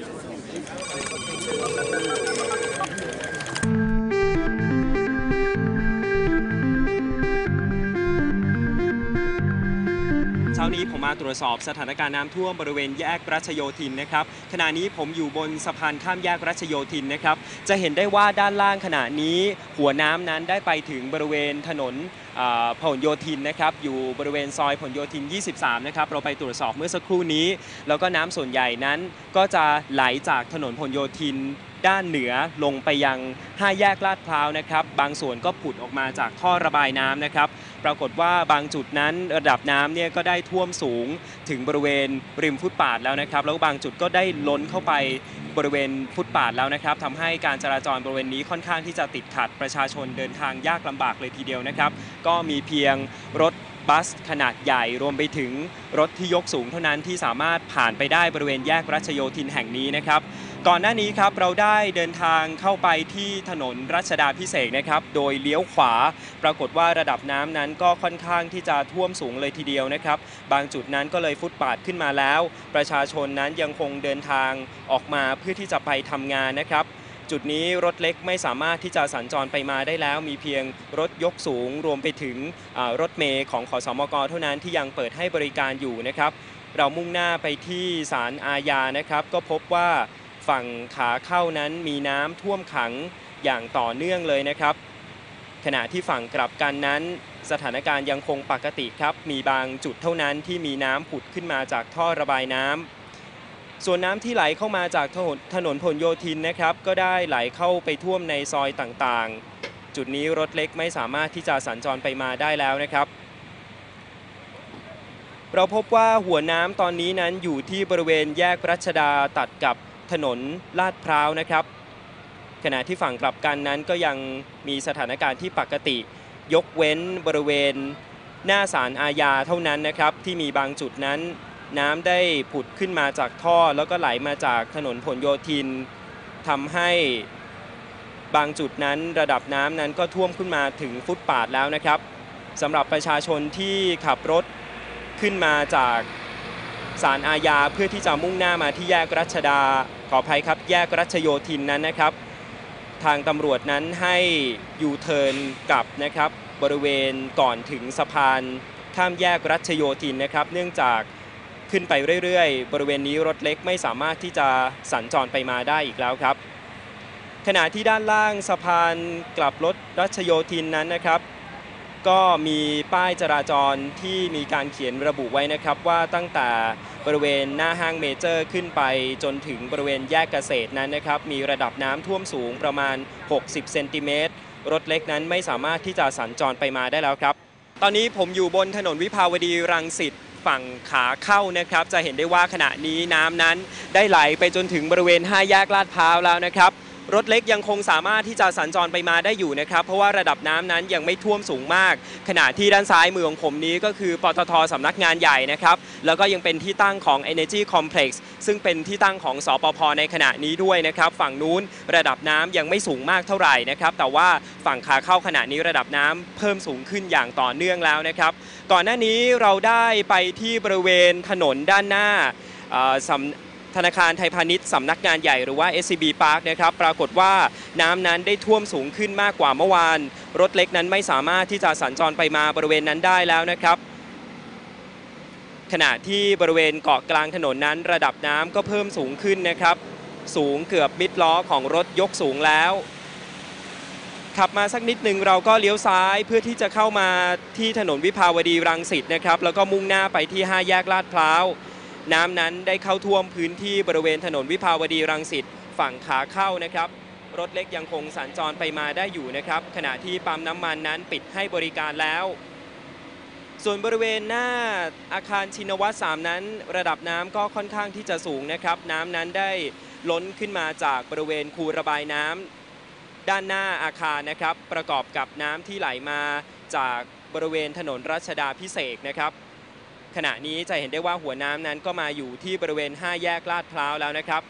Thank you. นี้ผมมาตรวจสอบสถานการณ์น้ำท่วมบริเวณแยกรัชโยธินนะครับขณะนี้ผมอยู่บนสะพานข้ามแยกรัชโยธินนะครับ จะเห็นได้ว่าด้านล่างขณะนี้หัวน้ำนั้นได้ไปถึงบริเวณถนนอ่าพหลโยธินนะครับอยู่บริเวณซอยพหลโยธิน 23 นะครับเราไปตรวจสอบเมื่อสักครู่นี้ แล้วก็น้ำส่วนใหญ่นั้นก็จะไหลจากถนนพหลโยธินด้านเหนือลงไปยัง 5 แยกลาดพร้าวนะครับ บางส่วนก็ผุดออกมาจากท่อระบายน้ำนะครับ ปรากฏว่าบางจุดนั้นระดับน้ำเนี่ยก็ได้ท่วมสูงถึงบริเวณริมฟุตปาดแล้วนะครับ แล้วบางจุดก็ได้ล้นเข้าไปบริเวณฟุตปาดแล้วนะครับทำให้การจราจรบริเวณนี้ค่อนข้างที่จะติดขัดประชาชนเดินทางยากลำบากเลยทีเดียวนะครับ ก็มีเพียงรถบัสขนาดใหญ่รวมไปถึงรถที่ยกสูงเท่านั้นที่สามารถผ่านไปได้บริเวณแยกรัชโยธินแห่งนี้นะครับ ก่อนหน้านี้ครับเราได้เดินทางเข้าไปที่ถนนรัชดาพิเศษนะครับ โดยเลี้ยวขวา ปรากฏว่าระดับน้ำนั้นก็ค่อนข้างที่จะท่วมสูงเลยทีเดียวนะครับ บางจุดนั้นก็เลยฟุตปาดขึ้นมาแล้ว ประชาชนนั้นยังคงเดินทางออกมาเพื่อที่จะไปทำงานนะครับจุดนี้รถเล็กไม่สามารถที่จะสัญจรไปมาได้แล้ว มีเพียงรถยกสูง รวมไปถึงรถเมย์ของขอสมกเท่านั้นที่ยังเปิดให้บริการอยู่นะครับ เรามุ่งหน้าไปที่ศาลอาญานะครับ ก็พบว่า ฝั่งขาเข้านั้นมีน้ำท่วมขังอย่างต่อเนื่องเลยนะครับ ขณะที่ฝั่งกลับกันนั้น สถานการณ์ยังคงปกติครับ มีบางจุดเท่านั้นที่มีน้ำผุดขึ้นมาจากท่อระบายน้ำส่วนน้ำที่ไหลเข้ามาจากถนนถนนพหลโยธินนะครับ ก็ได้ไหลเข้าไปท่วมในซอยต่างๆ จุดนี้รถเล็กไม่สามารถที่จะสัญจรไปมาได้แล้วนะครับ เราพบว่าหัวน้ำตอนนี้นั้นอยู่ที่บริเวณแยกรัชดาตัดกับ ถนนลาดพร้าวนะครับ ขณะที่ฝั่งกลับกันนั้นก็ยังมีสถานการณ์ที่ปกติ ยกเว้นบริเวณ หน้าศาลอาญาเท่านั้นนะครับ ที่มีบางจุดนั้นน้ำได้ผุดขึ้นมาจากท่อ แล้วก็ไหลมาจากถนนผลโยธินทำให้บางจุดนั้นระดับน้ำนั้นก็ท่วมขึ้นมาถึงฟุตปาดแล้วนะครับสำหรับประชาชนที่ขับรถขึ้นมาจากศาลอาญาเพื่อที่จะมุ่งหน้ามาที่แยกรัชดา ขออภัยครับแยกรัชโยธินนั้นนะครับ ทางตำรวจนั้นให้ยูเทิร์นกลับนะครับ บริเวณก่อนถึงสะพานข้ามแยกรัชโยธินนะครับ เนื่องจากขึ้นไปเรื่อยๆ บริเวณนี้รถเล็กไม่สามารถที่จะสัญจรไปมาได้อีกแล้วครับ ขณะที่ด้านล่างสะพานกลับรถรัชโยธินนั้นนะครับ ก็มีป้ายจราจรที่มีการเขียนระบุไว้นะครับว่าตั้งแต่ บริเวณหน้าห้างเมเจอร์ขึ้นไปจนถึงบริเวณแยกเกษตรนั้นนะครับมีระดับน้ำท่วมสูงประมาณ 60 เซนติเมตรรถเล็กนั้นไม่สามารถที่จะสัญจรไปมาได้แล้วครับ ตอนนี้ผมอยู่บนถนนวิภาวดีรังสิตฝั่งขาเข้านะครับ จะเห็นได้ว่าขณะนี้น้ำนั้นได้ไหลไปจนถึงบริเวณห้าแยกลาดพร้าวแล้วนะครับ รถเล็กยังคงสามารถที่จะสัญจรไปมาได้อยู่นะครับ เพราะว่าระดับน้ำนั้นยังไม่ท่วมสูงมาก ขณะที่ด้านซ้ายมือของผมนี้ก็คือปตทสำนักงานใหญ่นะครับ แล้วก็ยังเป็นที่ตั้งของ Energy Complex ซึ่งเป็นที่ตั้งของสปพในขณะนี้ด้วยนะครับ ฝั่งนู้นระดับน้ำยังไม่สูงมากเท่าไหร่นะครับ แต่ว่าฝั่งขาเข้าขณะนี้ระดับน้ำเพิ่มสูงขึ้นอย่างต่อเนื่องแล้วนะครับ ก่อนหน้านี้เราได้ไปที่บริเวณถนนด้านหน้าสำ ธนาคารไทยพาณิชย์สำนักงานใหญ่หรือว่า SCB Park นะครับปรากฏว่าน้ำนั้นได้ท่วมสูงขึ้นมากกว่าเมื่อวาน รถเล็กนั้นไม่สามารถที่จะสัญจรไปมาบริเวณนั้นได้แล้วนะครับขณะที่บริเวณเกาะกลางถนนนั้น ระดับน้ำก็เพิ่มสูงขึ้นนะครับ สูงเกือบมิดล้อของรถยกสูงแล้ว ขับมาสักนิดหนึ่งเราก็เลี้ยวซ้ายเพื่อที่จะเข้ามาที่ถนนวิภาวดีรังสิตนะครับ แล้วก็มุ่งหน้าไปที่ 5 แยกลาดพร้าว น้ำนั้นได้เข้าท่วมพื้นที่บริเวณถนนวิภาวดีรังสิตฝั่งขาเข้านะครับ รถเล็กยังคงสัญจรไปมาได้อยู่นะครับ ขณะที่ปั๊มน้ำมันนั้นปิดให้บริการแล้ว ส่วนบริเวณหน้าอาคารชินวัตร3นั้น ระดับน้ำก็ค่อนข้างที่จะสูงนะครับ น้ำนั้นได้ล้นขึ้นมาจากบริเวณคูระบายน้ำด้านหน้าอาคารนะครับ ประกอบกับน้ำที่ไหลมาจากบริเวณถนนรัชดาพิเศษนะครับ ขณะนี้จะเห็นได้ว่าหัวน้ำนั้นก็มาอยู่ที่บริเวณ 5 แยกลาดพร้าวแล้วนะครับ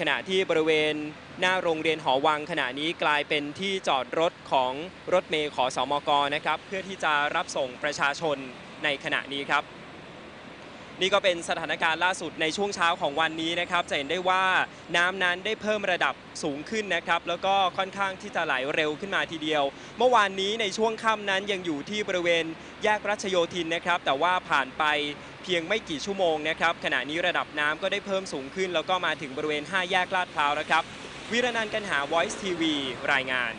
ขณะที่บริเวณหน้าโรงเรียนหอวังขณะนี้กลายเป็นที่จอดรถของรถเมย์ขอสอมกนะครับ เพื่อที่จะรับส่งประชาชนในขณะนี้ครับ นี่ก็เป็นสถานการณ์ล่าสุดในช่วงเช้าของวันนี้นะครับ จะเห็นได้ว่าน้ำนั้นได้เพิ่มระดับสูงขึ้นนะครับ แล้วก็ค่อนข้างที่จะไหลเร็วขึ้นมาทีเดียว เมื่อวานนี้ในช่วงค่ำนั้นยังอยู่ที่บริเวณแยกรัชโยธินนะครับ แต่ว่าผ่านไปเพียงไม่กี่ชั่วโมงนะครับ ขณะนี้ระดับน้ำก็ได้เพิ่มสูงขึ้น แล้วก็มาถึงบริเวณ 5 แยกลาดพร้าวนะครับ วิรนันท์กันหา Voice TV รายงาน